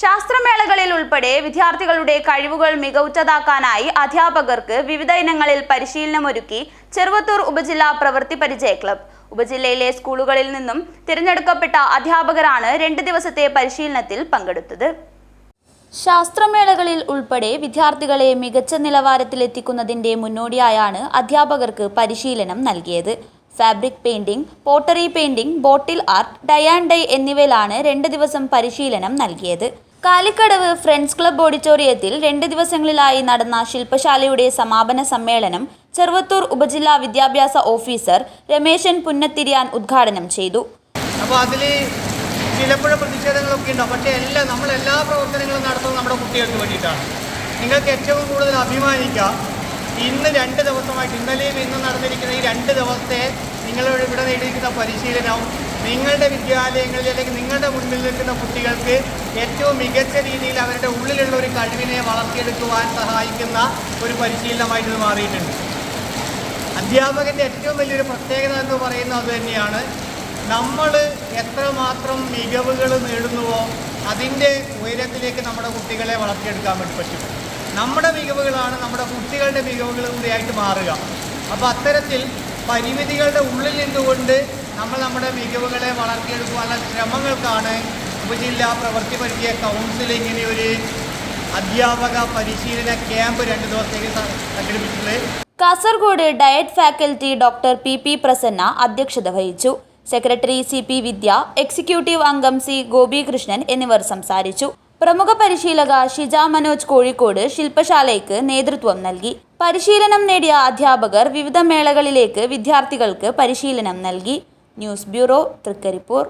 ശാസ്ത്രമേളകളിൽ ഉൾപ്പെടെ വിദ്യാർത്ഥികളുടെ കഴിവുകൾ മികവുറ്റതാക്കാനായി അധ്യാപകർക്ക് വിവിധ ഇനങ്ങളിൽ പരിശീലനമൊരുക്കി ചെറുവത്തൂർ ഉപജില്ലാ പ്രവൃത്തി പരിചയ ക്ലബ്. ഉപജില്ലയിലെ സ്കൂളുകളിൽ നിന്നും തിരഞ്ഞെടുക്കപ്പെട്ട അധ്യാപകരാണ് രണ്ട് ദിവസത്തെ പരിശീലനത്തിൽ പങ്കെടുത്തത്. ശാസ്ത്രമേളകളിൽ ഉൾപ്പെടെ വിദ്യാർത്ഥികളെ മികച്ച നിലവാരത്തിലെത്തിക്കുന്നതിന്റെ മുന്നോടിയായാണ് അധ്യാപകർക്ക് പരിശീലനം നൽകിയത്. Fabric painting pottery painting bottle art tie and dye എന്നിവയിലാണ് രണ്ട് ദിവസം പരിശീലനം നൽകിയത്. കാലിക്കടവ് ഫ്രണ്ട്സ് ക്ലബ് ഓഡിറ്റോറിയത്തിൽ രണ്ട് ദിവസങ്ങളിലായി നടന്ന ശില്പശാലയുടെ സമാപന സമ്മേളനം ചെറുവത്തൂർ ഉപജില്ലാ വിദ്യാഭ്യാസ ഓഫീസർ രമേശൻ പുന്നത്തിരിയാൻ ഉദ്ഘാടനം ചെയ്തു. അപ്പോൾ അതിൽ ചിലപ്പോഴും പ്രതിഷേധങ്ങളൊക്കെ ഉണ്ടാവും പക്ഷേ എല്ലാം നമ്മൾ എല്ലാ പ്രവർത്തനങ്ങളും നടത്തുന്നത് നമ്മുടെ കുട്ടികൾക്ക് വേണ്ടിയിട്ടാണ്. നിങ്ങൾക്ക് ഏറ്റവും കൂടുതൽ അഭിമാനിക്കാം. ഇന്ന് രണ്ട് ദിവസമായിട്ട് ഇന്നലെയും ഇന്നും നടന്നിരിക്കുന്ന ഈ രണ്ട് ദിവസത്തെ നിങ്ങൾ ഇവിടെ നേടിയിരിക്കുന്ന പരിശീലനവും നിങ്ങളുടെ വിദ്യാലയങ്ങളിൽ അല്ലെങ്കിൽ നിങ്ങളുടെ മുന്നിൽ നിൽക്കുന്ന കുട്ടികൾക്ക് ഏറ്റവും മികച്ച രീതിയിൽ അവരുടെ ഉള്ളിലുള്ള ഒരു കഴിവിനെ വളർത്തിയെടുക്കുവാൻ സഹായിക്കുന്ന ഒരു പരിശീലനമായിട്ട് മാറിയിട്ടുണ്ട്. അധ്യാപകന്റെ ഏറ്റവും വലിയൊരു പ്രത്യേകത എന്ന് പറയുന്നത് അത് തന്നെയാണ്. നമ്മൾ എത്രമാത്രം മികവുകൾ നേടുന്നുവോ അതിന്റെ ഉയരത്തിലേക്ക് നമ്മുടെ കുട്ടികളെ വളർത്തിയെടുക്കാൻ വേണ്ടി പറ്റും. നമ്മുടെ മികവുകളാണ് നമ്മുടെ കുട്ടികളുടെ മികവുകൾ കൂടിയായിട്ട് മാറുക. അപ്പോൾ അത്തരത്തിൽ പരിമിതികളുടെ ഉള്ളിൽ നിന്നുകൊണ്ട് നമ്മൾ നമ്മുടെ മികവുകളെ വളർത്തിയെടുക്കുവാനുള്ള ശ്രമങ്ങൾക്കാണ് ഉപജില്ലാ പ്രവൃത്തി പരിചയ കൗൺസിൽ ഇങ്ങനെ ഒരു അധ്യാപക പരിശീലന ക്യാമ്പ് രണ്ട് ദിവസത്തേക്ക് സംഘടിപ്പിച്ചിട്ടുള്ളത്. Kasaragod DIET faculty doctor P P Prasanna അധ്യക്ഷത വഹിച്ചു. Secretary C P Vidya executive അംഗം സി ഗോപികൃഷ്ണൻ എന്നിവർ സംസാരിച്ചു. പ്രമുഖ പരിശീലക ഷിജ മനോജ് കോഴിക്കോട് ശില്പശാലയ്ക്ക് നേതൃത്വം നൽകി. പരിശീലനം നേടിയ അധ്യാപകർ വിവിധ മേളകളിലേക്ക് വിദ്യാർത്ഥികൾക്ക് പരിശീലനം നൽകി. News bureau Trikaripur.